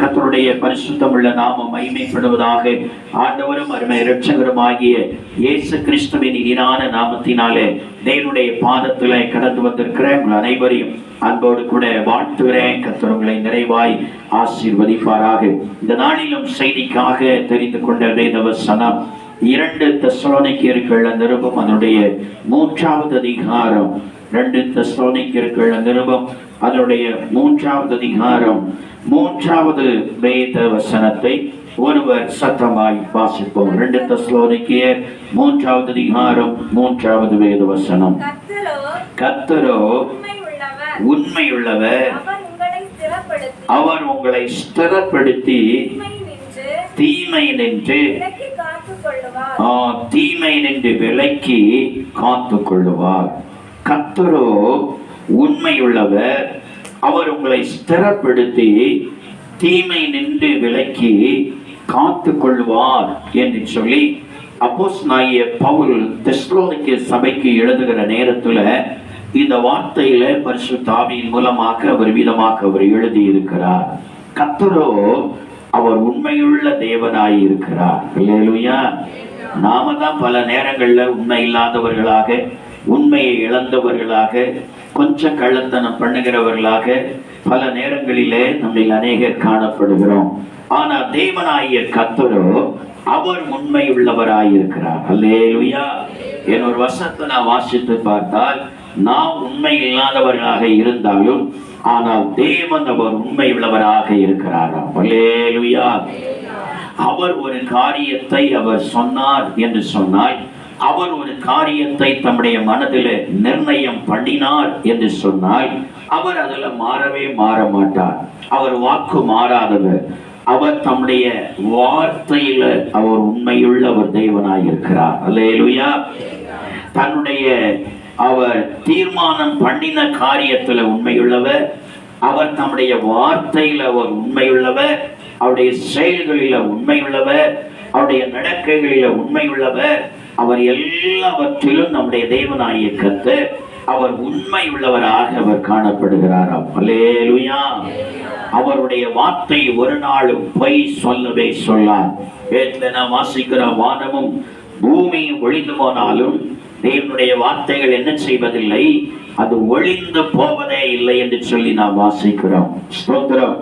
கத்தருடைய பரிசுத்தமுள்ள நாம மகிமைப்படுவதாக ஆண்டவரும் அருமை இரட்சகருமாகிய இயேசு கிறிஸ்துவின் இனிதான நாமத்தினாலே தேவனுடைய பாதத்திலே கடந்து வந்திருக்கிற உங்கள் அனைவரையும் அன்போடு கூட வாழ்த்துகிறேன். கத்தவர்களை நிறைவாய் ஆசீர்வதிப்பாராக. இந்த நாளிலும் செய்திக்காக தெரிந்து கொண்ட வேதவசனம் இரண்டு தெசலோனிக்கர்கள் நிருபம் அதனுடைய மூன்றாவது அதிகாரம். ரெண்டு தெசலோனிக்கர்கள் நிருபம் அதனுடைய மூன்றாவது அதிகாரம். மூன்றாவது வேத வசனத்தை ஒருவர் சத்தமாய் வாசிப்போம். ரெண்டு தெசலோனிக்கேயர் மூன்றாவது அதிகாரம் மூன்றாவது வேத வசனம். கர்த்தரோ உண்மையுள்ளவர். அவர் உங்களை ஸ்திரப்படுத்தி தீமை நின்று தீமை நின்று விலக்கி காத்து கொள்ளுவார் கர்த்தரோ உண்மையுள்ளவர். அவர் உங்களை ஸ்திரப்படுத்தி தீமை நின்று விலக்கி காத்து கொள்வார் என்று சொல்லி அப்போஸ் நாய பவுல் தெஸ்லோனிக்க சபைக்கு எழுதுகிற நேரத்துல இந்த வார்த்தையில பரிசு தாவியின் மூலமாக அவர் விதமாக அவர் எழுதி இருக்கிறார் கத்தரோ அவர் உண்மையுள்ள தேவனாய் இருக்கிறார் இல்லையா நாம தான் பல நேரங்கள்ல உண்மை இல்லாதவர்களாக உண்மையை இழந்தவர்களாக கொஞ்சம் கள்ளத்தனம் பண்ணுகிறவர்களாக பல நேரங்களிலே நம்மில் அநேகர் காணப்படுகிறோம். ஆனா தேவனாகிய கத்தரோ அவர் உண்மை உள்ளவராயிருக்கிறார் அல்லேலுயா. என் ஒரு வசத்தை நான் வாசித்து பார்த்தால் நாம் உண்மை இல்லாதவர்களாக இருந்தாலும் ஆனால் தேவன் அவர் உண்மை உள்ளவராக இருக்கிறாராம் அல்லேலுயா. அவர் ஒரு காரியத்தை அவர் சொன்னார் என்று சொன்னால் அவர் ஒரு காரியத்தை தம்முடைய மனதில் நிர்ணயம் பண்ணினார் என்று சொன்னால் அவர் அதில் மாறவே மாற மாட்டார் அவர் வாக்கு மாறாதவர். அவர் தம்முடைய வார்த்தையில அவர் உண்மையுள்ள ஒரு தெய்வனாய் இருக்கிறார் அல்லேலுயா. தன்னுடைய அவர் தீர்மானம் பண்ணின காரியத்துல உண்மையுள்ளவர். அவர் தம்முடைய வார்த்தையில அவர் உண்மையுள்ளவர். அவருடைய செயல்களில உண்மையுள்ளவர். அவருடைய நடக்கைகளில உண்மையுள்ளவர். அவர் எல்லாவற்றிலும் நம்முடைய தேவனாகிய கத்து அவர் உண்மை உள்ளவராக அவர் காணப்படுகிறாராம் அல்லேலுயா. அவருடைய வார்த்தை ஒரு நாளும் பொய் சொல்லவே சொல்லார் வேதத்துல வாசிக்கிற வானமும் பூமியும் ஒழிந்து போனாலும் தேவனுடைய வார்த்தைகள் என்ன செய்வதில்லை? அது ஒளிந்து போவதே இல்லை என்று சொல்லி நாம் வாசிக்கிறோம். ஸ்தோத்திரம்.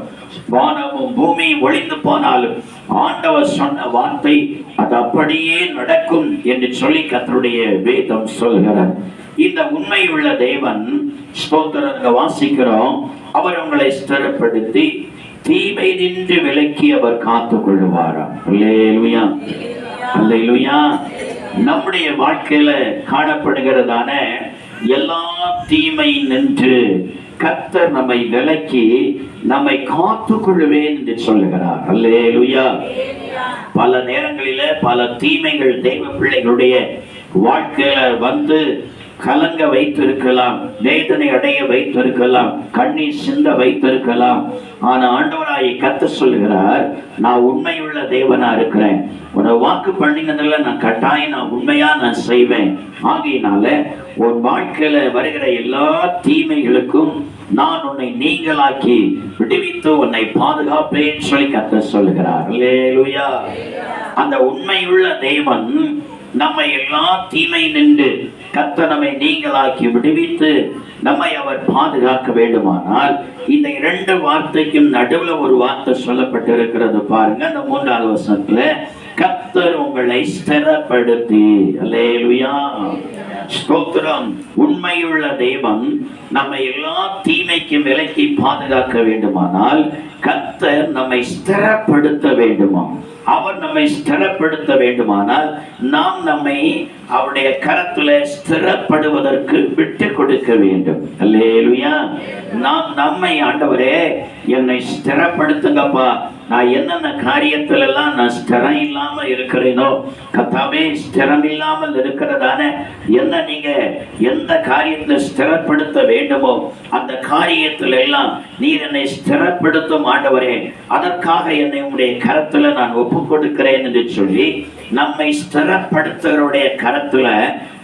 வானமும் பூமியும் ஒளிந்து போனாலும் ஆண்டவர் சொன்ன வார்த்தை அது அப்படியே நடக்கும் என்று சொல்லி கத்தருடைய வேதம் சொல்கிறார் இந்த உண்மையுள்ள தேவன் ஸ்தோத்திரம் வாசிக்கிறோம். அவர் உங்களை ஸ்திரப்படுத்தி தீமை நின்று விலக்கி அவர் காத்துக் கொள்ளுவாராம் நம்முடைய வாழ்க்கையில காணப்படுகிறதான எல்லா தீமை நின்று கத்தர் நம்மை விலக்கி நம்மை காத்துக் கொள்ளுவேன் என்று சொல்லுகிறார். அல்லேலூயா. பல நேரங்களில பல தீமைகள் தெய்வ பிள்ளைகளுடைய வாழ்க்கையில வந்து கலங்க வைத்திருக்கலாம் வேதனை அடைய வைத்திருக்கலாம் கண்ணீர் சிந்த வைத்திருக்கலாம். ஆனா ஆண்டவராயை கத்த சொல்லுகிறார் நான் உண்மையுள்ள தேவனா இருக்கிறேன். உன்னை வாக்கு பண்ணினதுல நான் கட்டாயம் நான் உண்மையா நான் செய்வேன். ஆகையினால உன் வாழ்க்கையில வருகிற எல்லா தீமைகளுக்கும் நான் உன்னை நீங்களாக்கி விடுவித்து உன்னை பாதுகாப்பேன் சொல்லி கத்த சொல்லுகிறார். அல்லேலூயா அந்த உண்மையுள்ள தேவன் நம்மை எல்லா தீமை நின்று கத்தனமை நம்மை நீங்களாக்கி விடுவித்து நம்மை அவர் பாதுகாக்க வேண்டுமானால் இந்த இரண்டு வார்த்தைக்கும் நடுவில் ஒரு வார்த்தை சொல்லப்பட்டிருக்கிறது பாருங்க அந்த மூன்றாவது வசனத்துல கத்தர் உங்களை ஸ்திரப்படுத்தி. அல்லேலுயா. ஸ்தோத்திரம். உண்மையுள்ள தெய்வம் நம்மை எல்லா தீமைக்கும் விலக்கி பாதுகாக்க வேண்டுமானால் கத்தர் நம்மை ஸ்திரப்படுத்த வேண்டுமா அவர் நம்மை ஸ்திரப்படுத்த வேண்டுமானால் நாம் நம்மை அவருடைய கரத்துல ஸ்திரப்படுவதற்கு விட்டு கொடுக்க வேண்டும். அல்லேலுயா. நாம் நம்மை ஆண்டவரே என்னை ஸ்திரப்படுத்துங்கப்பா. நான் என்னென்ன காரியத்தில் எல்லாம் நான் ஸ்திரம் இல்லாமல் இருக்கிறேனோ கத்தாவே ஸ்திரம் இல்லாமல் இருக்கிறதான என்ன நீங்க எந்த காரியத்தில் ஸ்திரப்படுத்த வேண்டுமோ அந்த காரியத்தில் எல்லாம் நீர் என்னை ஸ்திரப்படுத்தும் ஆண்டவரே. அதற்காக என்னை உடைய கரத்தில் நான் ஒப்பு கொடுக்கிறேன் என்று சொல்லி நம்மை ஸ்திரப்படுத்துகிறவருடைய கரத்தில்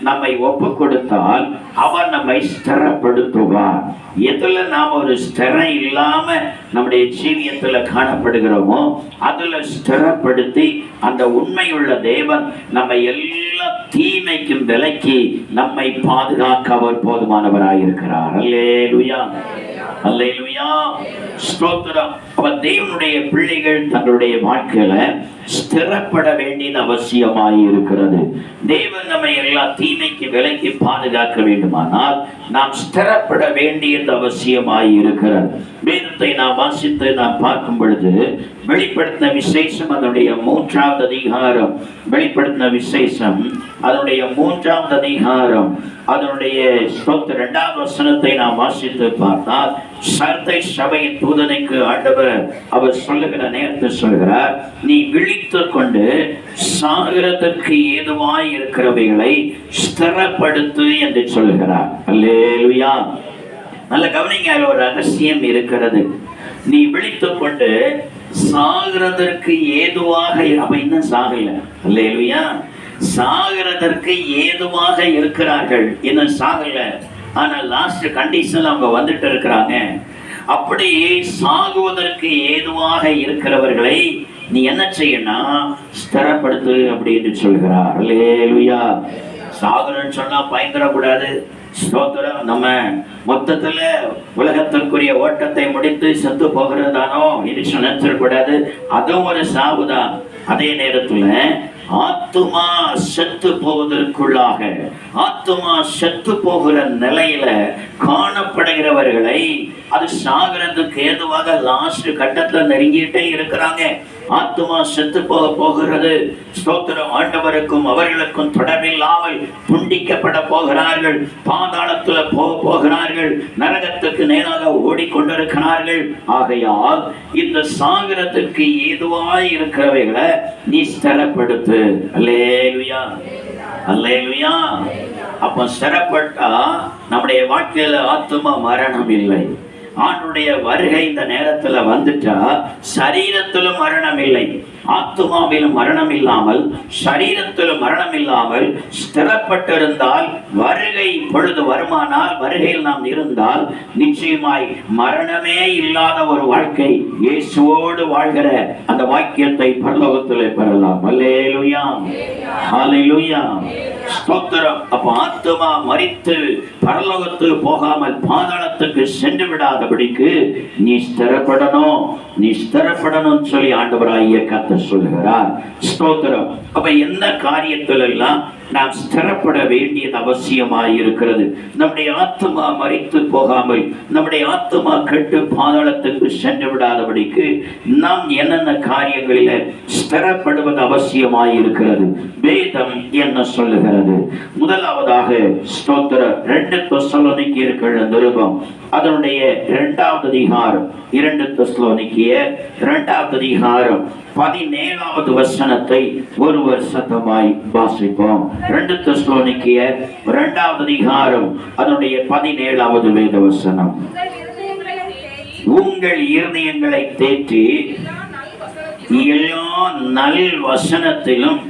நம்மை ஒப்பு கொடுத்தால் அவர் நம்மை ஸ்திரப்படுத்துவார். எதுல நாம் ஒரு ஸ்திரம் இல்லாம நம்முடைய ஜீவியத்துல காணப்படுகிறோமோ அதுல ஸ்திரப்படுத்தி அந்த உண்மையுள்ள தேவன் நம்ம எல்லா தீமைக்கும் விலக்கி நம்மை பாதுகாக்க அவர் போதுமானவராயிருக்கிறார். அல்லேலுயா. அல்லேலுயா ஸ்தோத்திரம். அப்ப தேவனுடைய பிள்ளைகள் தங்களுடைய வாழ்க்கையில ஸ்திரப்பட வேண்டியது அவசியமாய் இருக்கிறது. தேவன் நம்மை எல்லா தீமைக்கு விலக்கி பாதுகாக்க வேண்டுமானால் நாம் ஸ்திரப்பட வேண்டியது அவசியமாய் இருக்கிறது. வேதத்தை நாம் வாசித்து நாம் பார்க்கும் பொழுது வெளிப்படுத்தின விசேஷம் அதனுடைய மூன்றாவது அதிகாரம். வெளிப்படுத்தின விசேஷம் அதனுடைய மூன்றாவது அதிகாரம். அதனுடைய ஸ்தோத்திர இரண்டாவது வசனத்தை நாம் வாசித்து பார்த்தால் சர்தை சபையின் தூதனைக்கு ஆண்டவர் அவர் சொல்லுகிற நேரத்தில் சொல்கிறார் நீ விழித்துக் கொண்டு சாகிறதற்கு ஏதுவாய் இருக்கிறவைகளை ஸ்திரப்படுத்து என்று சொல்லுகிறார். அல்லேலுயா. நல்ல கவனிங்க ஒரு ரகசியம் இருக்கிறது. நீ விழித்துக் கொண்டு சாகிறதற்கு ஏதுவாக அப்ப இன்னும் சாகல. அல்லேலுயா. சாகிறதற்கு ஏதுவாக இருக்கிறார்கள். இன்னும் சாகல. ஆனா லாஸ்ட் கண்டிஷன் அவங்க வந்துட்டு இருக்கிறாங்க. அப்படியே சாகுவதற்கு ஏதுவாக இருக்கிறவர்களை நீ என்ன செய்யணும் ஸ்திரப்படுத்து அப்படின்னு சொல்கிறார். அல்லேலுயா சாகுறன்னு சொன்னா பயந்துடக்கூடாது. ஸ்தோத்திரம். நம்ம மொத்தத்துல உலகத்திற்குரிய ஓட்டத்தை முடித்து செத்து போகிறதானோ இது நினைச்சிடக்கூடாது. அதுவும் ஒரு சாவுதான். அதே நேரத்துல ஆத்துமா செத்து போவதற்குள்ளாக ஆத்துமா செத்து போகிற நிலையில காணப்படுகிறவர்களை அது சாகிறதுக்கு ஏதுவாக லாஸ்ட் கட்டத்துல நெருங்கிட்டே இருக்கிறாங்க. ஆத்துமா செத்து போக போகிறது. ஸ்தோத்திரம். ஆண்டவருக்கும் அவர்களுக்கும் தொடர்பில்லாமல் துண்டிக்கப்பட போகிறார்கள். பாதாளத்துல போக போகிறார்கள். நரகத்துக்கு நேராக ஓடிக்கொண்டிருக்கிறார்கள். ஆகையால் இந்த சாகரத்துக்கு ஏதுவாய் இருக்கிறவைகளை நீ ஸ்திரப்படுத்து. அல்லேலுயா. அல்லேலுயா. அப்ப ஸ்திரப்பட்டா நம்முடைய வாழ்க்கையில ஆத்துமா மரணம் இல்லை. ஆண்டுடைய வருகை இந்த நேரத்துல வந்துட்டா சரீரத்திலும் மரணம் இல்லை ஆத்துமாவிலும் மரணம் இல்லாமல் சரீரத்திலும் மரணம் இல்லாமல் ஸ்திரப்பட்டிருந்தால் வருகை பொழுது வருமானால் வருகையில் நாம் இருந்தால் நிச்சயமாய் மரணமே இல்லாத ஒரு வாழ்க்கை இயேசுவோடு வாழ்கிற அந்த வாக்கியத்தை பரலோகத்திலே பெறலாம். அல்லேலுயா. ஹalleluya ஸ்தோத்திரம். அப்ப ஆத்மா மறித்து பரலோகத்துக்கு போகாமல் பாதாளத்துக்கு சென்று விடாதபடிக்கு நீ ஸ்திரப்படணும் நீ ஸ்திரப்படணும் சொல்லி ஆண்டவராகிய கத்த சொல்லுகிறார். ஸ்தோத்திரம். அப்ப எந்த காரியத்திலெல்லாம் நாம் ஸ்திரப்பட வேண்டியது அவசியமாயிருக்கிறது. நம்முடைய ஆத்துமா மறித்து போகாமல் நம்முடைய ஆத்துமா கெட்டு பாதாளத்துக்கு சென்று விடாதபடிக்கு நாம் என்னென்ன காரியங்களில ஸ்திரப்படுவது அவசியமாயிருக்கிறது? வேதம் என்ன சொல்லுகிறது? முதலாவதாக ஸ்தோத்திர ரெண்டு தொசலோனிக்கு இருக்கிற நிருபம். அதனுடைய இரண்டாவது அதிகாரம் இரண்டு தொசலோனிக்கிய இரண்டாவது அதிகாரம் பதினேழாவது வசனத்தை ஒருவர் சத்தமாய் வாசிப்போம். ரெண்டு தெசலோனிக்கிய இரண்டாவது அதிகாரம் அதனுடைய பதினேழாவது வேத வசனம் உங்கள் இருதயங்களை தேற்றி எல்லா நல் வசனத்திலும்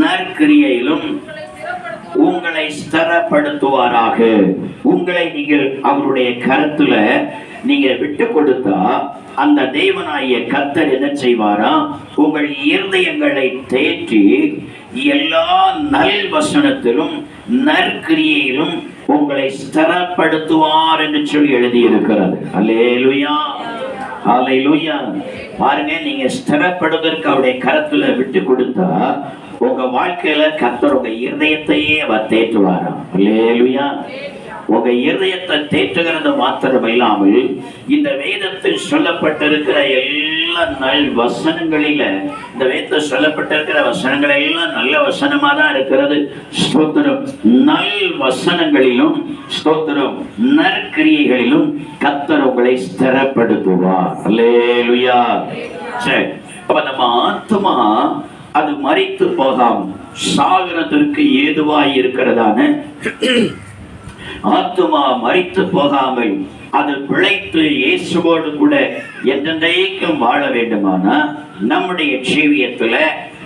நற்கிரியையிலும் உங்களை ஸ்தரப்படுத்துவாராக. ஸ்திரப்படுத்துவாராக உங்களை நீங்கள் அவருடைய கருத்துல நீங்க விட்டு கொடுத்தா அந்த தேவனாய கத்தர் என்ன செய்வாரா? உங்கள் இருதயங்களை தேற்றி எல்லா நல் வசனத்திலும் நற்கிரியையிலும் உங்களை ஸ்திரப்படுத்துவார் என்று சொல்லி எழுதியிருக்கிறது. அலை ஹalleluya பாருங்க நீங்க ஸ்திரப்படுவதற்கு அவருடைய கரத்துல விட்டு கொடுத்தா உங்க வாழ்க்கையில கத்தர் உங்க இருதயத்தையே அவர் தேற்றுவாராம் அல்லேலுயா. உங்க இருதயத்தை தேற்றுகிறது மாத்திரம் இல்லாமல் இந்த வேதத்தில் சொல்லப்பட்டிருக்கிற எல்லா நல் வசனங்களில இந்த வேதத்தில் சொல்லப்பட்டிருக்கிற வசனங்கள் எல்லாம் நல்ல வசனமா தான் இருக்கிறது. ஸ்தோத்திரம். நல் வசனங்களிலும் ஸ்தோத்திரம். நற்கிரியைகளிலும் கத்தர் உங்களை ஸ்திரப்படுத்துவார். அல்லேலுயா. சரி அப்ப நம்ம ஆத்மா அது மறித்து போகாம சாகரத்திற்கு ஏதுவாய் இருக்கிறதான ஆத்துமா மறித்து போகாமல் அது பிழைத்து இயேசுவோடு கூட என்றென்றைக்கும் வாழ வேண்டுமானா நம்முடைய ஜீவியத்துல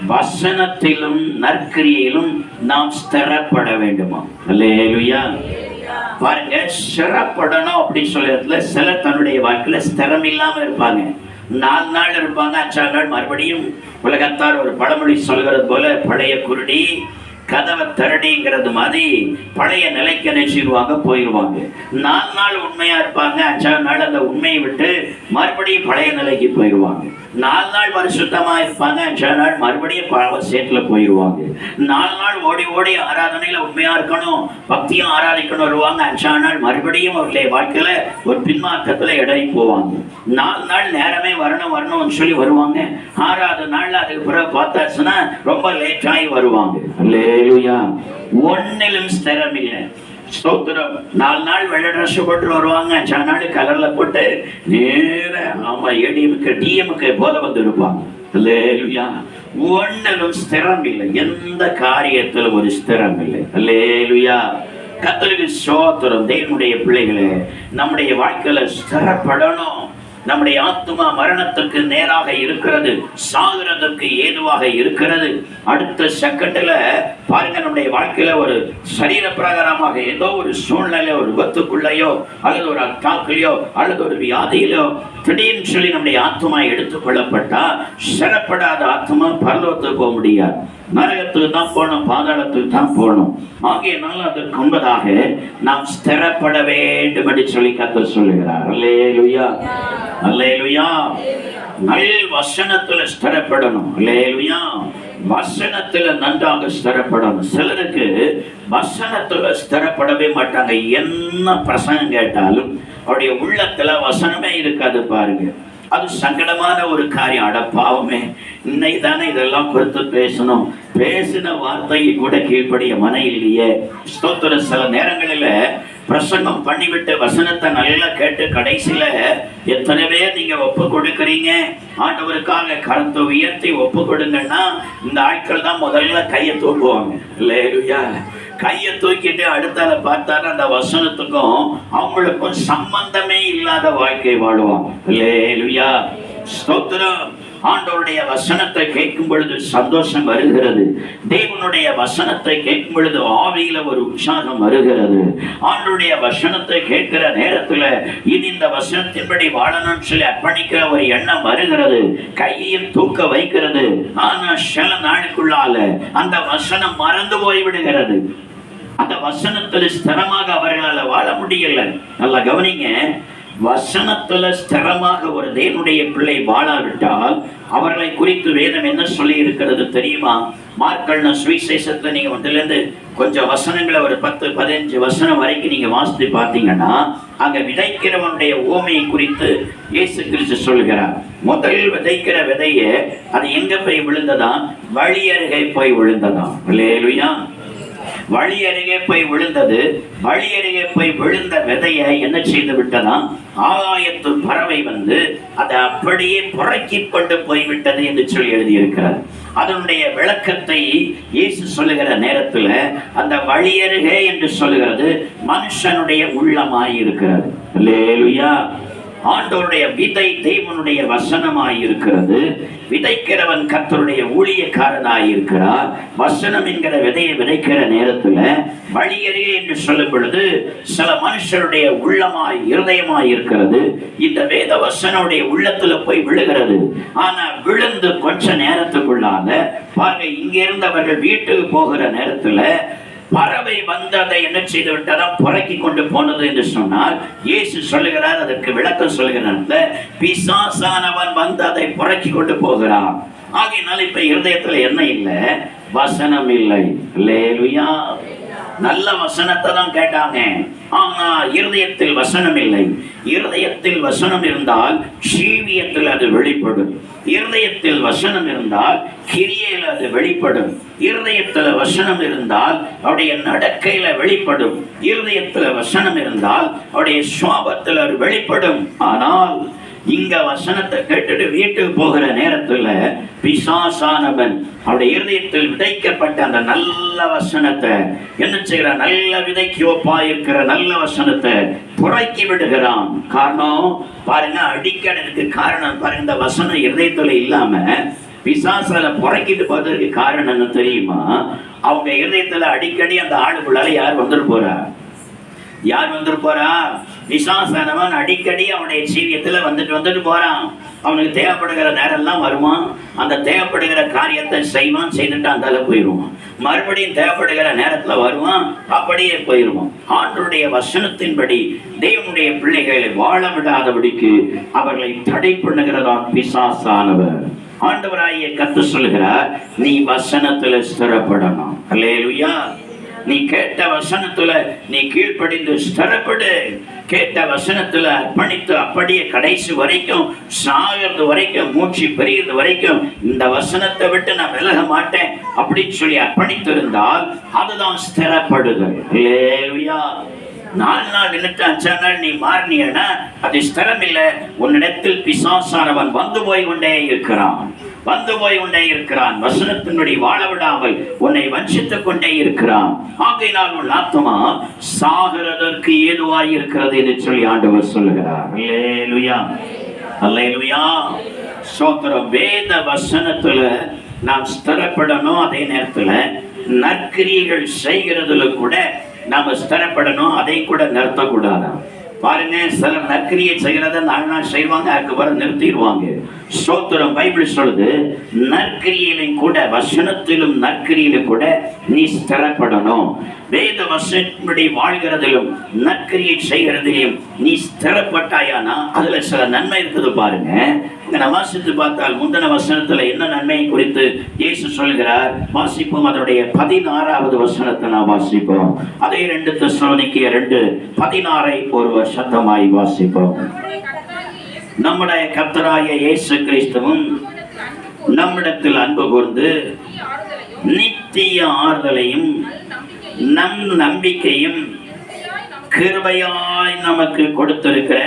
வசனத்திலும் நற்கிரியிலும் நாம் ஸ்திரப்பட வேண்டுமா? அல்லேலுயா. பாருங்க சிறப்படணும் அப்படின்னு சொல்றதுல சிலர் தன்னுடைய வாழ்க்கையில ஸ்திரம் இல்லாம இருப்பாங்க. நாலு நாள் இருப்பாங்க அஞ்சாறு நாள் மறுபடியும் உலகத்தார் ஒரு பழமொழி சொல்கிறது போல பழைய குருடி கதவை திரடிங்கிறது மாதிரி பழைய நிலைக்கு நினைச்சிடுவாங்க போயிடுவாங்க நாலு நாள் உண்மையா இருப்பாங்க அஞ்சாறு நாள் அந்த உண்மையை விட்டு மறுபடியும் பழைய நிலைக்கு போயிடுவாங்க நாலு நாள் பரிசுத்தமா இருப்பாங்க அஞ்சாறு நாள் மறுபடியும் பாவ சேத்துல போயிடுவாங்க நாலு நாள் ஓடி ஓடி ஆராதனையில உண்மையா இருக்கணும் பக்தியும் ஆராதிக்கணும் வருவாங்க அஞ்சாறு நாள் மறுபடியும் அவருடைய வாழ்க்கையில ஒரு பின்மாற்றத்துல இடையே போவாங்க. நாலு நாள் நேரமே வரணும் வரணும்னு சொல்லி வருவாங்க. ஆறாவது நாள்ல அதுக்கு பிறகு பார்த்தாச்சுன்னா ரொம்ப லேட் ஆகி வருவாங்க. ஒன்னிலும் ஸ்திரம் இல்லை ஸ்தோத்திரம். நாலு நாள் வெள்ளை ட்ரெஸ் போட்டு வருவாங்க. அஞ்சாறு நாள் கலர்ல போட்டு நேர ஆமா ஏடிஎம்க்கு டிஎம்க்கு போல வந்து இருப்பாங்க. அல்லேலூயா ஒன்னிலும் ஸ்திரம் இல்லை எந்த காரியத்திலும் ஒரு ஸ்திரம் இல்லை அல்லேலூயா கத்தருக்கு சோத்திரம் தேவனுடைய பிள்ளைகளே நம்முடைய வாழ்க்கையில ஸ்திரப்படணும். நம்முடைய ஆத்மா மரணத்துக்கு நேராக இருக்கிறது சாகுறதுக்கு ஏதுவாக இருக்கிறது. அடுத்த செகண்டில் பாருங்க நம்முடைய வாழ்க்கையில ஒரு சரீர பிரகாரமாக ஏதோ ஒரு சூழ்நிலை ஒரு விபத்துக்குள்ளேயோ அல்லது ஒரு அட்டாக்கிலையோ அல்லது ஒரு வியாதியிலோ திடீர்னு சொல்லி நம்முடைய ஆத்மா எடுத்துக்கொள்ளப்பட்டா சிறப்படாத ஆத்மா பரலோகத்துக்கு போக முடியாது. நரகத்துக்கு தான் போகணும் பாதாளத்துக்கு தான் போகணும். ஆகையினால் அதற்கு முன்பதாக நாம் ஸ்திரப்பட வேண்டும் என்று சொல்லி கத்த சொல்லுகிறார். அல்லேலுயா. அல்லேலுயா. நல் வசனத்துல ஸ்திரப்படணும். அல்லேலுயா. வசனத்துல நன்றாக ஸ்திரப்படணும். சிலருக்கு வசனத்துல ஸ்திரப்படவே மாட்டாங்க. என்ன பிரசங்கம் கேட்டாலும் அவருடைய உள்ளத்துல வசனமே இருக்காது பாருங்க. அது சங்கடமான ஒரு காரியம். அட பாவமே இன்னைக்கு தானே இதெல்லாம் குறித்து பேசணும். பேசின வார்த்தையை கூட கீழ்ப்படிய மன இல்லையே ஸ்தோத்திர சில நேரங்களில் பிரசங்கம் பண்ணிவிட்டு வசனத்தை நல்லா கேட்டு கடைசியில எத்தனை பேர் நீங்க ஒப்பு கொடுக்குறீங்க? ஆண்டவருக்காக கரத்தை உயர்த்தி ஒப்பு கொடுங்கன்னா இந்த ஆட்கள் தான் முதல்ல கையை தூக்குவாங்க. இல்லையா கையை தூக்கிட்டு அடுத்தால பார்த்தாரு அந்த வசனத்துக்கும் அவங்களுக்கும் சம்பந்தமே இல்லாத வாழ்க்கை வாழ்வாங்க. இல்லையா ஸ்தோத்திரம். ஆண்டவருடைய வசனத்தை கேட்கும் பொழுது சந்தோஷம் வருகிறது. தேவனுடைய வசனத்தை கேட்கும் பொழுது ஆவியில ஒரு உற்சாகம் வருகிறது. ஆண்டவருடைய வசனத்தை கேட்கிற நேரத்துல இது இந்த வசனத்தின்படி வாழணும்னு சொல்லி அர்ப்பணிக்கிற ஒரு எண்ணம் வருகிறது. கையையும் தூக்க வைக்கிறது. ஆனா சில நாளுக்குள்ளால அந்த வசனம் மறந்து போய் விடுகிறது அந்த வசனத்துல ஸ்திரமாக அவர்களால் வாழ முடியல. நல்லா கவனிங்க. வசனத்துல ஸ்திரமாக ஒரு தேவனுடைய பிள்ளை வாழாவிட்டால் அவர்களை குறித்து வேதம் என்ன சொல்லி இருக்கிறது தெரியுமா? மார்க்கள்ன சுவிசேஷத்துல நீங்க ஒன்றிலிருந்து கொஞ்சம் வசனங்களை ஒரு பத்து பதினஞ்சு வசனம் வரைக்கும் நீங்க வாசித்து பார்த்தீங்கன்னா அங்க விதைக்கிறவனுடைய ஓமையை குறித்து இயேசு கிறிஸ்து சொல்கிறார். முதலில் விதைக்கிற விதைய அது எங்க போய் விழுந்ததா? வழி போய் விழுந்ததா? இல்லையா வழி அருகே போய் விழுந்தது வழி அருகே போய் விழுந்த விதையை என்ன செய்து விட்டதா ஆகாயத்து பறவை வந்து அதை அப்படியே புறக்கி கொண்டு போய்விட்டது என்று சொல்லி எழுதியிருக்கிறார். அதனுடைய விளக்கத்தை இயேசு சொல்லுகிற நேரத்துல அந்த வழியருகே என்று சொல்லுகிறது மனுஷனுடைய உள்ளமாய் இருக்கிறது. அல்லேலூயா. ஆண்டவருடைய விதை தெய்வனுடைய வசனமாய் இருக்கிறது விதைக்கிறவன் கத்தருடைய ஊழியக்காரனாய் இருக்கிறார் வசனம் என்கிற விதையை விதைக்கிற நேரத்துல வழியறிய என்று சொல்லும் பொழுது சில மனுஷருடைய உள்ளமாய் இருதயமாய் இருக்கிறது இந்த வேத வசனுடைய உள்ளத்துல போய் விழுகிறது. ஆனா விழுந்து கொஞ்ச நேரத்துக்குள்ளாக பாருங்க இங்க இருந்தவர்கள் வீட்டுக்கு போகிற நேரத்துல பறவை வந்து அதை என்ன செய்து விட்டதா? புறக்கி கொண்டு போனது என்று சொன்னால் இயேசு சொல்லுகிறார் அதற்கு விளக்கம் சொல்லுகிறார் பிசாசானவன் வந்து அதை புறக்கி கொண்டு போகிறான். ஆகையினால் இப்ப இருதயத்துல என்ன இல்லை? வசனம் இல்லை. லேலுயா நல்ல வசனத்தை தான் கேட்டாங்க. ஆனா இருதயத்தில் வசனம் இல்லை இருதயத்தில் வசனம் இருந்தால் ஜீவியத்தில் அது வெளிப்படும். இருதயத்தில் வசனம் இருந்தால் கிரியையில் அது வெளிப்படும். இருதயத்தில் வசனம் இருந்தால் அவருடைய நடக்கையில வெளிப்படும். இருதயத்தில் வசனம் இருந்தால் அவருடைய சுவாபத்தில் அது வெளிப்படும். ஆனால் இங்க வசனத்தை கேட்டுட்டு வீட்டுக்கு போகிற நேரத்துல பிசாசானவன் அவருடைய இருதயத்தில் விதைக்கப்பட்ட அந்த நல்ல வசனத்தை என்ன செய்கிற நல்ல விதைக்கு ஒப்பா இருக்கிற நல்ல வசனத்தை புறக்கி விடுகிறான். காரணம் பாருங்க அடிக்கடனுக்கு காரணம் பாருங்க இந்த வசனம் இருதயத்துல இல்லாம பிசாசு புறக்கிட்டு போறதுக்கு காரணம் என்ன தெரியுமா? அவங்க இருதயத்துல அடிக்கடி அந்த ஆளுக்குள்ளால யார் வந்துட்டு போறா? யார் வந்துட்டு போறா? பிசாசானவன் அடிக்கடி அவனுடைய ஜீவியத்தில் வந்துட்டு வந்துட்டு போறான். அவனுக்கு தேவைப்படுகிற நேரம்லாம் வருவான் அந்த தேவைப்படுகிற காரியத்தை செய்வான் செய்துட்டு அந்த போயிடுவான். மறுபடியும் தேவைப்படுகிற நேரத்துல வருவான் அப்படியே போயிடுவான் ஆண்டருடைய வசனத்தின்படி தேவனுடைய பிள்ளைகளை வாழ விடாதபடிக்கு அவர்களை தடை பண்ணுகிறதான் பிசாசானவர். ஆண்டவராகிய கத்து சொல்கிறார் நீ வசனத்தில் ஸ்திரப்படணும் அல்லேலுயா. நீ கேட்ட வசனத்துல நீ கீழ்ப்படிந்து ஸ்திரப்படு கேட்ட வசனத்துல அர்ப்பணித்து அப்படியே கடைசி வரைக்கும் சாகிறது வரைக்கும் மூச்சு பெரியது வரைக்கும் இந்த வசனத்தை விட்டு நான் விலக மாட்டேன் அப்படின்னு சொல்லி அர்ப்பணித்திருந்தால் அதுதான் ஸ்திரப்படுதல் அல்லேலுயா நாலு நாள் நினைத்து அஞ்சா நாள் நீ மாறினியன்னா அது ஸ்திரம் இல்லை உன்னிடத்தில் பிசாசானவன் வந்து போய் கொண்டே இருக்கிறான். வந்து போய் கொண்டே இருக்கிறான். வசனத்தினுடைய வாழ விடாமல் உன்னை வஞ்சித்துக் கொண்டே இருக்கிறான். ஆகையினால் உன் ஆத்மா சாகிறதற்கு ஏதுவாய் இருக்கிறது என்று சொல்லி ஆண்டவர் சொல்லுகிறார். அல்லேலுயா. அல்லேலுயா. சோத்திரம் வேத வசனத்துல நாம் ஸ்திரப்படணும். அதே நேரத்துல நற்கிரியைகள் செய்கிறதுல கூட நாம ஸ்திரப்படணும். அதை கூட நிறுத்தக்கூடாதான் பாருங்க சில நற்கிரியை செய்கிறத நாலு நாள் செய்வாங்க அதுக்கு வர நிறுத்திடுவாங்க. சோத்திரம் பைபிள் சொல்லுது நற்கிரியிலும் கூட வசனத்திலும் நற்கிரியிலும் கூட நீ ஸ்திரப்படணும். வேத வசனப்படி வாழ்கிறதிலும் நற்கரியை செய்கிறதிலும் நீ ஸ்திரப்பட்டாயானா அதுல சில நன்மை இருக்குது பாருங்க. இங்க நான் வாசித்து பார்த்தால் முந்தின வசனத்துல என்ன நன்மை குறித்து இயேசு சொல்கிறார்? வாசிப்போம் அதனுடைய பதினாறாவது வசனத்தை நான் வாசிப்போம். அதே ரெண்டு தெசலோனிக்கே ரெண்டு பதினாறை ஒரு சத்தமாய் வாசிப்போம். நம்முடைய கத்தராய இயேசு கிறிஸ்துவும் நம்மிடத்தில் அன்பு கூர்ந்து நித்திய ஆறுதலையும் நம் நம்பிக்கையும் கிருபையாய் நமக்கு கொடுத்திருக்கிற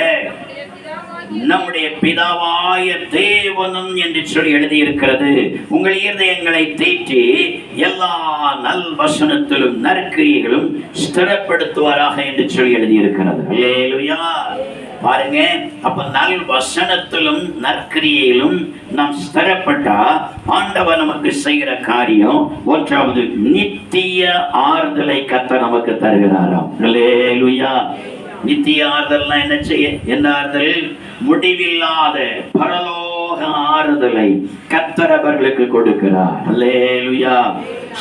நம்முடைய பிதாவாய தேவனும் என்று சொல்லி எழுதியிருக்கிறது. உங்கள் இருதயங்களை தேற்றி எல்லா நல் வசனத்திலும் நற்கிரிகளும் ஸ்திரப்படுத்துவாராக என்று சொல்லி எழுதியிருக்கிறது. பாருங்க. அப்ப நல் வசனத்திலும் நற்கிரியிலும் நாம் ஸ்திரப்பட்டா ஆண்டவர் நமக்கு செய்கிற காரியம் ஒன்றாவது நித்திய ஆறுதலை கத்த நமக்கு தருகிறாராம். அல்லேலூயா நித்திய ஆறுதல்னா என்ன செய்ய என்ன ஆறுதல்? முடிவில்லாத பரலோக ஆறுதலை கத்தரவர்களுக்கு கொடுக்கிறார். அல்லேலுயா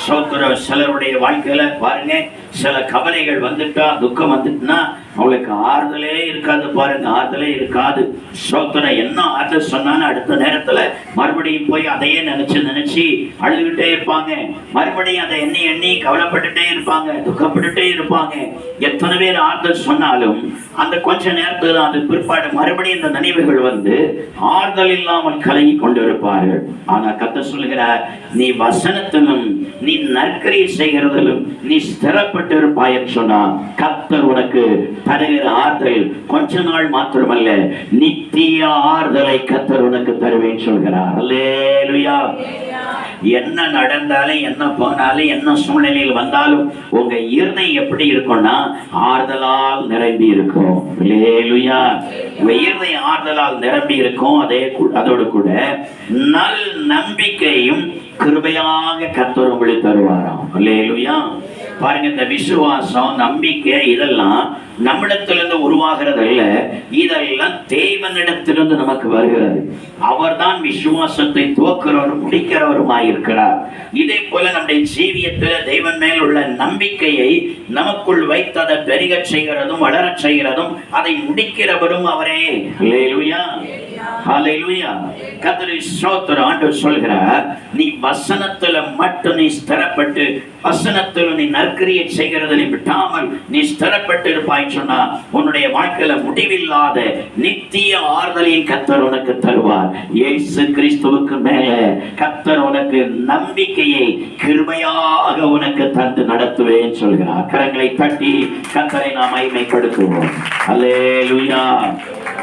சோத்திர சிலருடைய வாழ்க்கையில பாருங்க சில கவலைகள் வந்துட்டா துக்கம் வந்துட்டுனா அவளுக்கு ஆறுதலே இருக்காது பாருங்க ஆறுதலே இருக்காது. சோத்திரம் என்ன ஆறுதல் சொன்னாலும் அடுத்த நேரத்துல மறுபடியும் போய் அதையே நினைச்சு நினைச்சு அழுதுகிட்டே இருப்பாங்க. மறுபடியும் அதை எண்ணி எண்ணி கவலைப்பட்டுட்டே இருப்பாங்க துக்கப்பட்டுட்டே இருப்பாங்க. எத்தனை பேர் ஆறுதல் சொன்னாலும் அந்த கொஞ்ச நேரத்துல அந்த அது பிற்பாடு மறுபடியும் இந்த நினைவுகள் வந்து ஆறுதல் இல்லாமல் கலங்கி கொண்டிருப்பார்கள். ஆனா கத்த சொல்கிறார் நீ வசனத்திலும் நீ நற்கரை செய்கிறதிலும் நீ ஸ்திரப்பட்டு இருப்பாயன்னு சொன்னா கத்தர் உனக்கு தருகிற ஆறுதல் கொஞ்ச நாள் மாத்திரமல்ல நித்திய ஆறுதலை கத்தர் உனக்கு தருவேன் சொல்கிறார். அல்லேலுயா. என்ன நடந்தாலும் என்ன போனாலும் என்ன சூழ்நிலையில் வந்தாலும் உங்க இருதயம் எப்படி இருக்கும்னா ஆறுதலால் நிரம்பி இருக்கும். இல்லையா உங்க இருதயம் ஆறுதலால் நிரம்பி இருக்கும். அதே அதோடு கூட நல் நம்பிக்கையும் கிருபையாக கத்தர் உங்களுக்கு தருவாராம். இல்லையா பாருங்க இந்த விசுவாசம் நம்பிக்கை இதெல்லாம் நம்மிடத்திலிருந்து உருவாகிறதல்ல. இதெல்லாம் தேவனிடத்திலிருந்து நமக்கு வருகிறது. அவர்தான் விசுவாசத்தை துவக்கிறவரும் முடிக்கிறவருமாய் இருக்கிறார். இதே போல நம்முடைய ஜீவியத்தில் தெய்வன் மேல் உள்ள நம்பிக்கையை நமக்குள் வைத்து அதை பெருகச் செய்கிறதும் வளரச் செய்கிறதும் அதை முடிக்கிறவரும் அவரே. இல்லையா ஹalleluya கர்த்தரை ஸ்தோத்திரம் ஆண்டவர் சொல்கிறார் நீ வசனத்துல மட்டும் நீ ஸ்திரப்பட்டு வசனத்துல நீ நற்கிரியை செய்கிறதை நீ விட்டாமல் நீ ஸ்திரப்பட்டு இருப்பாய் சொன்னா உன்னுடைய வாழ்க்கையில முடிவில்லாத நித்திய ஆறுதலையும் கத்தர் உனக்கு தருவார். இயேசு கிறிஸ்துவுக்கு மேல கத்தர் உனக்கு நம்பிக்கையை கிருமையாக உனக்கு தந்து நடத்துவேன் சொல்கிறார். கரங்களை தட்டி கத்தரை நாம் மைமைப்படுத்துவோம் அல்லேலூயா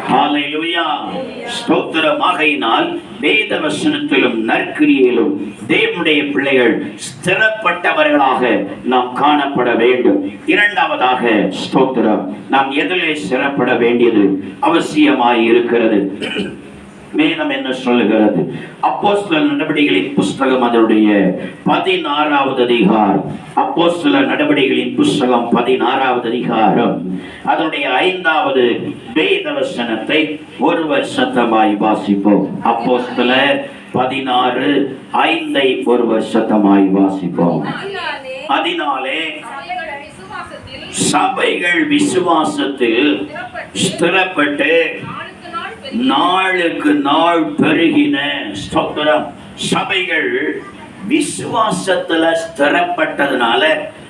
ஹalleluya ஸ்தோத்திரமாகையினால் வேத வசனத்திலும் நற்கிரியிலும் தேவனுடைய பிள்ளைகள் ஸ்திரப்பட்டவர்களாக நாம் காணப்பட வேண்டும். இரண்டாவதாக ஸ்தோத்திரம். நாம் எதிலே ஸ்திரப்பட வேண்டியது அவசியமாய் இருக்கிறது. வேதம் என்ன சொல்லுகிறது. சில நடவடிக்கைகளின் புஸ்தகம் அதனுடைய பதினாறாவது அதிகாரம். அப்போஸ்தலர் நடவடிக்கைகளின் புஸ்தகம் பதினாறாவது அதிகாரம். அதனுடைய ஐந்தாவது வேத வசனத்தை ஒரு வருஷத்தமாய் வாசிப்போம். அப்போ சில பதினாறு ஐந்தை ஒரு வருஷத்தமாய் வாசிப்போம். அதனாலே சபைகள் விசுவாசத்தில் ஸ்திரப்பட்டு நாளுக்கு நாள் பெருகின ஸ்தோத்திரம். சபைகள் விசுவாசத்துல ஸ்திரப்பட்டதுனால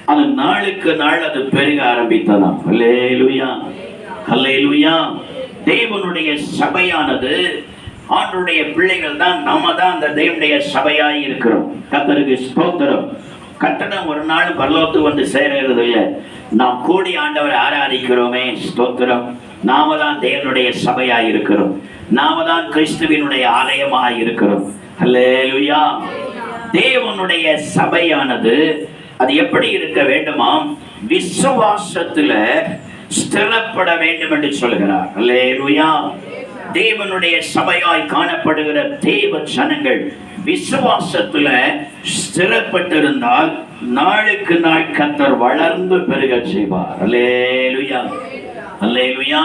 அது நாளுக்கு நாள் அது பெருக ஆரம்பித்ததாம். அல்லேலுயா. அல்லேலுயா. தேவனுடைய சபையானது ஆண்டுடைய பிள்ளைகள் தான் நாம தான் அந்த தேவனுடைய சபையாய் இருக்கிறோம். கத்தருக்கு ஸ்தோத்திரம். கட்டணம் ஒரு நாள் பரலோத்து வந்து சேர்கிறது இல்லை நாம் கூடி ஆண்டவரை ஆராதிக்கிறோமே. ஸ்தோத்திரம். நாம தான் தேவனுடைய சபையாய் இருக்கிறோம் நாம தான் கிறிஸ்துவினுடைய ஆலயமாய் இருக்கிறோம் அல்லேலுயா தேவனுடைய சபையானது அது எப்படி இருக்க வேண்டுமாம்? விசுவாசத்துல ஸ்திரப்பட வேண்டும் என்று சொல்கிறார். அல்லேலுயா தேவனுடைய சபையாய் காணப்படுகிற தேவ ஜனங்கள் விசுவாசத்துல ஸ்திரப்பட்டிருந்தால் நாளுக்கு நாள் கத்தர் வளர்ந்து பெருக செய்வார். அல்லேலுயா அல்லேலுயா.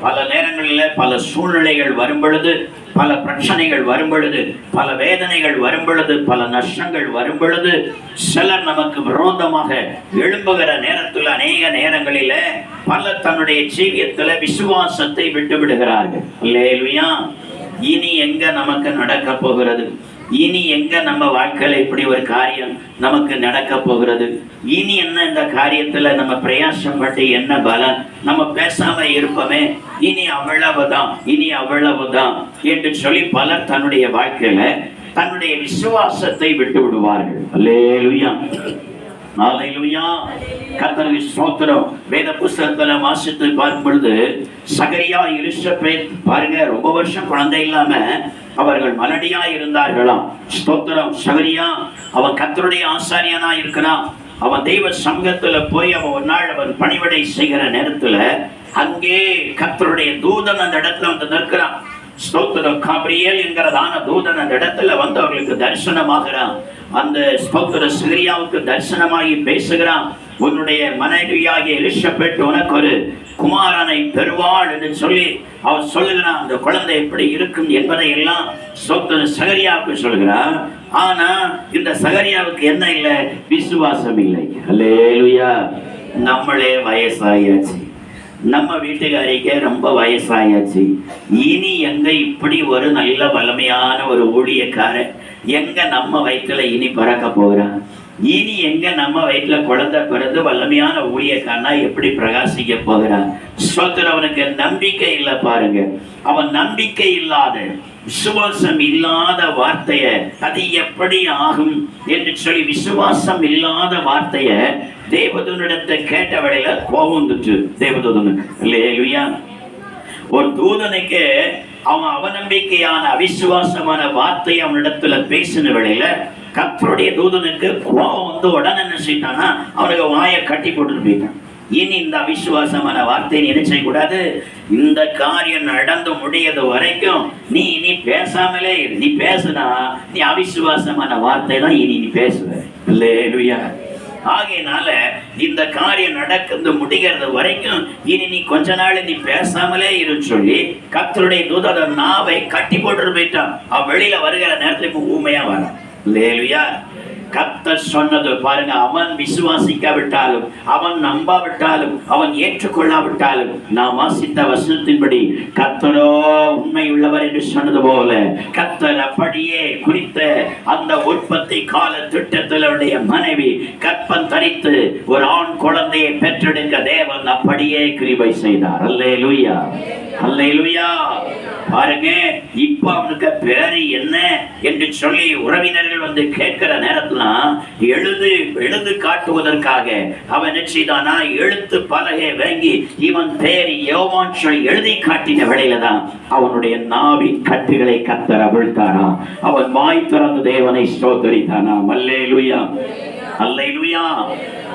பல நேரங்களில் பல சூழ்நிலைகள் வரும் பொழுது பல பிரச்சனைகள் வரும் பொழுது பல வேதனைகள் வரும் பொழுது பல நஷ்டங்கள் வரும் பொழுது சிலர் நமக்கு விரோதமாக எழும்புகிற நேரத்தில் அநேக நேரங்களில பல தன்னுடைய ஜீவியத்தில் விசுவாசத்தை விட்டு விடுகிறார்கள் இனி எங்க நமக்கு நடக்க போகிறது? இனி எங்க நம்ம வாழ்க்கையில இப்படி ஒரு காரியம் நமக்கு நடக்க போகிறது? இனி என்ன இந்த காரியத்துல நம்ம பிரயாசம் பட்டு என்ன பலன்? நம்ம பேசாம இருப்போமே. இனி அவ்வளவுதான் இனி அவ்வளவுதான் என்று சொல்லி பலர் தன்னுடைய வாழ்க்கையில தன்னுடைய விசுவாசத்தை விட்டு விடுவார்கள். அல்லேலுயா. ஹalleluya கர்த்தருக்கு ஸ்தோத்திரம். வேத புஸ்தகத்துல வாசித்து பார்க்கும் பொழுது சகரியா எலிசபெத் பாருங்க ரொம்ப வருஷம் குழந்தை இல்லாம அவர்கள் மலடியா இருந்தார்களாம். ஸ்தோத்திரம். சகரியா அவன் கத்தருடைய ஆசாரியனா இருக்கிறான். அவன் தெய்வ சங்கத்துல போய் அவன் ஒரு நாள் அவன் பணிவிடை செய்கிற நேரத்துல அங்கே கத்தருடைய தூதன் அந்த இடத்துல வந்து நிற்கிறான். ஸ்தோத்திரம். காப்ரியல் என்கிறதான தூதன் அந்த இடத்துல வந்து அவர்களுக்கு தரிசனமாகிறான். அந்த ஸ்தோத்திர சிரியாவுக்கு தரிசனமாகி பேசுகிறான். உன்னுடைய மனைவியாகிய எலிசபெட் உனக்கு ஒரு குமாரனை பெறுவாள் என்று சொல்லி அவர் சொல்லுகிறான். அந்த குழந்தை எப்படி இருக்கும் என்பதை எல்லாம் சொத்து சகரியாவுக்கு சொல்கிறார் ஆனா இந்த சகரியாவுக்கு என்ன இல்லை? விசுவாசம் இல்லை. அல்லேலுயா நம்மளே வயசாயாச்சு நம்ம வீட்டுக்காரிக்கே ரொம்ப வயசாயாச்சு. இனி எங்க இப்படி ஒரு நல்ல வலிமையான ஒரு ஊழியக்காரன் எங்க நம்ம வயிற்றுல இனி பறக்க போகிறான்? இனி எங்க நம்ம வயிற்றுல குழந்தை பிறந்து வல்லமையான ஊழியக்காரனா எப்படி பிரகாசிக்க போகிறான்? ஸ்தோத்திரம் அவனுக்கு நம்பிக்கை இல்லை பாருங்க. அவன் நம்பிக்கை இல்லாத விசுவாசம் இல்லாத வார்த்தைய அது எப்படி ஆகும் என்று சொல்லி விசுவாசம் இல்லாத வார்த்தைய தேவதூனிடத்தை கேட்ட வேளையில கோபம் வந்துச்சு தேவதூதனுக்கு இல்லையா ஒரு தூதனுக்கு அவன் அவநம்பிக்கையான அவிசுவாசமான வார்த்தையை அவனிடத்துல பேசின வேளையில கர்த்தருடைய தூதனுக்கு கோபம் வந்து உடனே என்ன செய்தானா அவனுக்கு வாயை கட்டி போட்டுட்டு போயிட்டான். இனி இந்த அவிசுவாசமான வார்த்தையை நீ என்ன செய்யக்கூடாது இந்த காரியம் நடந்து முடியது வரைக்கும் நீ இனி பேசாமலே நீ பேசுனா நீ அவிசுவாசமான வார்த்தை தான் இனி நீ பேசுவ. இல்லையா ஆகையினால இந்த காரியம் நடக்கிறது முடிகிறது வரைக்கும் இனி நீ கொஞ்ச நாள் நீ பேசாமலே இருன்னு சொல்லி கர்த்தருடைய தூதர நாவை கட்டி போட்டு போயிட்டான். அவன் வெளியில வருகிற நேரத்துல இப்ப ஊமையா வரான். லேலுயா கர்த்தர் சொன்னது பாருங்க அவன் விசுவாசிக்காவிட்டாலும் அவன் நம்பாவிட்டாலும் அவன் ஏற்றுக்கொள்ளாவிட்டாலும் நாம் வாசித்த வசனத்தின்படி கத்தரோ உண்மை உள்ளவர் என்று சொன்னது போல கத்தர் அப்படியே குறித்த அந்த உற்பத்தி கால திட்டத்திலுடைய மனைவி கற்பம் தரித்து ஒரு ஆண் குழந்தையை பெற்றெடுக்க தேவன் அப்படியே கிருபை செய்தார் அல்லே லூயா அல்லே பாருங்க இப்ப அவனுக்கு பேரு என்ன என்று சொல்லி உறவினர்கள் வந்து கேட்கிற நேரத்துல எழுது எழுது காட்டுவதற்காக அவன் என்ன செய்தானா எழுத்து பலகை வாங்கி இவன் பேர் யோவான் சொல்லி எழுதி காட்டின வேளையில தான் அவனுடைய நாவின் கட்டுகளை கத்தர் அவிழ்த்தானா அவன் வாய் திறந்து தேவனை ஸ்தோத்தரித்தானா அல்லேலுயா. அல்லேலுயா.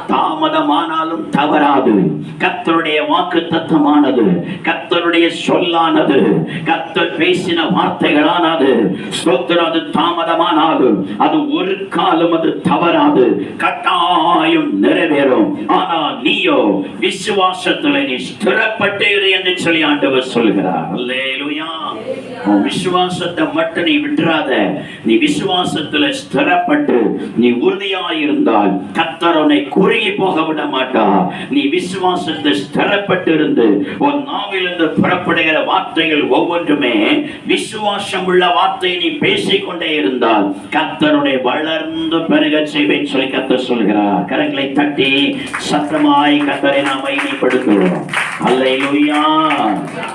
தாமதமானாலும் தவறாது. கத்தருடைய வாக்கு தத்தமானது கத்தருடைய சொல்லானது கத்தர் பேசின வார்த்தைகளானது. ஸ்தோத்திரம் அது தாமதமானாலும் அது ஒரு காலம் அது தவறாது. கட்டாயம் நிறைவேறும். ஆனா நீயோ விசுவாசத்துல நீ ஸ்திரப்பட்டு என்று சொல்லி ஆண்டவர் சொல்கிறார் அல்லேலுயா. உன் விசுவாசத்தை மட்டும் நீ விட்டுறாத. நீ விசுவாசத்துல ஸ்திரப்பட்டு நீ உறுதியாயிருந்தால் கத்தர் உன்னை குறுகி போக விட மாட்டா. நீ விசுவாசத்தை ஸ்திரப்பட்டு இருந்து உன் நாவிலிருந்து புறப்படுகிற வார்த்தைகள் ஒவ்வொன்றுமே விசுவாசம் உள்ள வார்த்தையை நீ பேசிக்கொண்டே இருந்தால் கத்தருடைய வளர்ந்து பெருக செய்வேன் சொல்லி கத்தர் சொல்கிறார். கரங்களை தட்டி சத்தமாய் கத்தரை நாம் மைமைப்படுத்துவோம் அல்லையா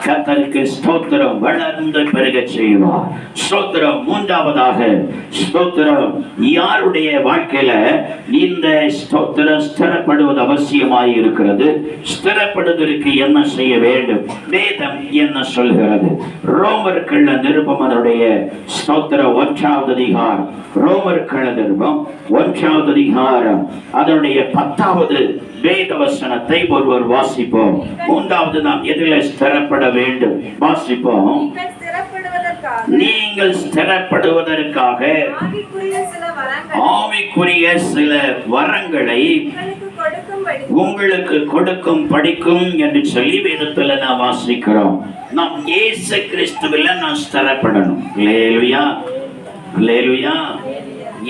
கத்தருக்கு ஸ்தோத்திரம். வளர்ந்து பெருக செய்வார் ஸ்தோத்திரம். மூன்றாவதாக ஸ்தோத்திரம். யாருடைய வாழ்க்கையில இந்த ஸ்தோத்திரம் ஸ்திரப்படுவது அவசியமாய் இருக்கிறது? ஸ்திரப்படுவதற்கு என்ன செய்ய வேண்டும்? வேதம் என்ன சொல்கிறது? ரோமர்கள் நிருபம் அதனுடைய ஸ்தோத்திர ஒன்றாவது அதிகாரம். ரோமர்கள் நிருபம் ஒன்றாவது அதிகாரம். அதனுடைய பத்தாவது வேத வசனத்தை ஒருவர் வாசிப்போம். மூன்றாவது நாம் எதிரில் ஸ்திரப்பட வேண்டும். வாசிப்போம். நீங்கள் ஸ்திரப்படுவதற்காக ஆவிக்குரிய சில வரங்களை உங்களுக்கு கொடுக்கும் படிக்கும் என்று சொல்லி வேதத்துல நான் வாசிக்கிறோம். நாம் இயேசு கிறிஸ்துவில நான் ஸ்திரப்படணும். லேலுயா லேலுயா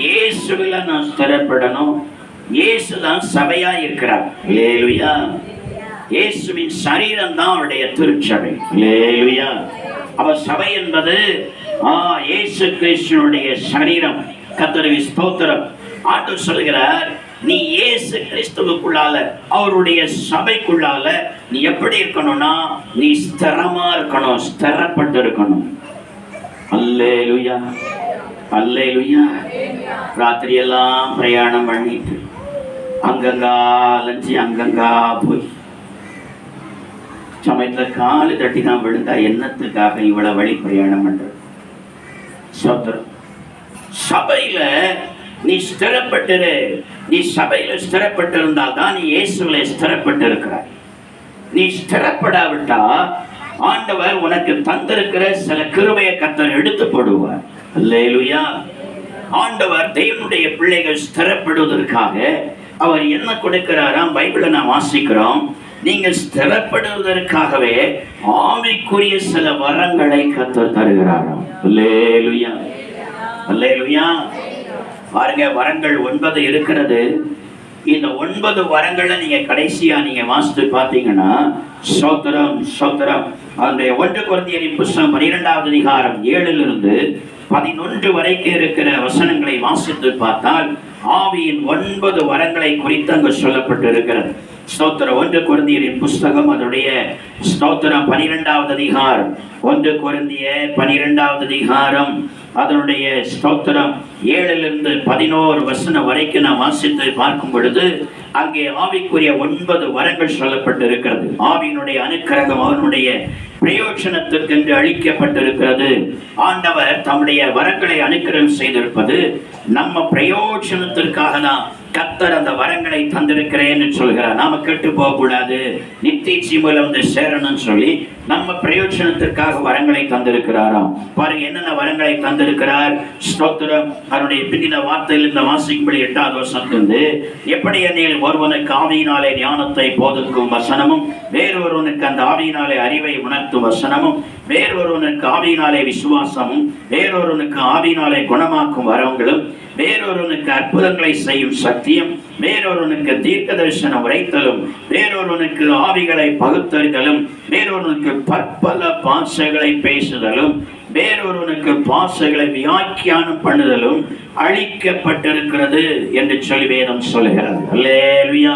இயேசுவில நான் ஸ்திரப்படணும். இயேசு தான் சபையா இருக்கிறார். லேலுயா இயேசுவின் சரீரம் தான் அவருடைய திருச்சபை. லேலுயா அவர் சபை என்பது ஆ இயேசு கிறிஸ்துவனுடைய சரீரம். கத்தரவி ஸ்தோத்திரம். ஆண்டு சொல்கிறார் நீ இயேசு கிறிஸ்துவுக்குள்ளால அவருடைய சபைக்குள்ளால நீ எப்படி இருக்கணும்னா நீ ஸ்திரமா இருக்கணும் ஸ்திரப்பட்டு இருக்கணும். அல்லேலுயா. அல்லே லுயா ராத்திரியெல்லாம் பிரயாணம் பண்ணிட்டு அங்கங்கா அலைஞ்சி அங்கங்கா போய் சமயத்தில் காலு தட்டி தான் விழுந்தா என்னத்துக்காக இவ்வளவு வழி பிரயாணம் பண்றது சோத்திரம். சபையில நீ ஸ்திரப்பட்டிரு. நீ சபையில ஸ்திரப்பட்டிருந்தால் தான் நீ இயேசுல ஸ்திரப்பட்டு இருக்கிறாய் நீ ஸ்திரப்படாவிட்டா ஆண்டவர் உனக்கு தந்திருக்கிற சில கிருமையை கத்தர் எடுத்து போடுவார். இல்லையிலுயா ஆண்டவர் தேவனுடைய பிள்ளைகள் ஸ்திரப்படுவதற்காக அவர் என்ன கொடுக்கிறாராம்? பைபிளை நான் வாசிக்கிறோம். நீங்கள் ஸ்திரப்படுவதற்காகவே ஆவிக்குரிய சில வரங்களை கத்தர் தருகிறாராம். பாருங்க வரங்கள் ஒன்பது இருக்கிறது. இந்த ஒன்பது வரங்களை நீங்க கடைசியா நீங்க வாசித்து பார்த்தீங்கன்னா சோத்திரம் சோத்திரம். அந்த ஒன்று குழந்தையரின் புஸ்தகம் பனிரெண்டாவது அதிகாரம் ஏழிலிருந்து பதினொன்று வரைக்கும் இருக்கிற வசனங்களை வாசித்து பார்த்தால் ஆவியின் ஒன்பது வரங்களை குறித்து அங்கு சொல்லப்பட்டு இருக்கிறது ஸ்தோத்திரம். ஒன்று குருந்தியரின் புஸ்தகம் அதனுடைய ஸ்தோத்திரம் பனிரெண்டாவது அதிகாரம். ஒன்று குருந்திய பனிரெண்டாவது அதிகாரம். அதனுடைய ஸ்தோத்திரம் ஏழிலிருந்து பதினோரு வசனம் வரைக்கும் நான் வாசித்து பார்க்கும் பொழுது அங்கே ஆவிக்குரிய ஒன்பது வரங்கள் சொல்லப்பட்டு இருக்கிறது ஆவியினுடைய அனுக்கிரகம் அவனுடைய பிரயோஜனத்திற்கென்று அளிக்கப்பட்டிருக்கிறது. ஆண்டவர் தம்முடைய வரங்களை அனுக்கிரகம் செய்திருப்பது நம்ம பிரயோஜனத்திற்காக தான். கத்தர் அந்த வரங்களை தந்திருக்கிறேன்னு சொல்கிறார். நாம கெட்டு போகக்கூடாது. நித்திய மூலம் வந்து சேரணும்னு சொல்லி நம்ம பிரயோஜனத்திற்காக வரங்களை தந்திருக்கிறாராம். பாருங்க என்னென்ன வரங்களை தந்திருக்கிறார்? ஸ்தோத்திரம். அவருடைய பின்னின வார்த்தையில் இந்த வாசிக்கும்படி எட்டாவது வருஷத்திலிருந்து எப்படி எண்ணில் ஒருவனுக்கு ஆவியினாலே ஞானத்தை போதுக்கும் வசனமும் வேறொருவனுக்கு அந்த ஆவியினாலே அறிவை உணர்த்தும் வசனமும் வேறொருவனுக்கு ஆவியினாலே விசுவாசமும் வேறொருவனுக்கு ஆவியினாலே குணமாக்கும் வரங்களும் வேறொருவனுக்கு அற்புதங்களை செய்யும் சக்தியும் வேறொருவனுக்கு தீர்க்க தரிசனம் உரைத்தலும் வேறொருவனுக்கு ஆவிகளை பகுத்தறிதலும் வேறொருவனுக்கு பற்பல பாஷைகளை பேசுதலும் வேறொருவனுக்கு பாஷைகளை வியாக்கியானம் பண்ணுதலும் அழிக்கப்பட்டிருக்கிறது என்று சொல்லி வேதம் சொல்கிறது அல்லேலுயா.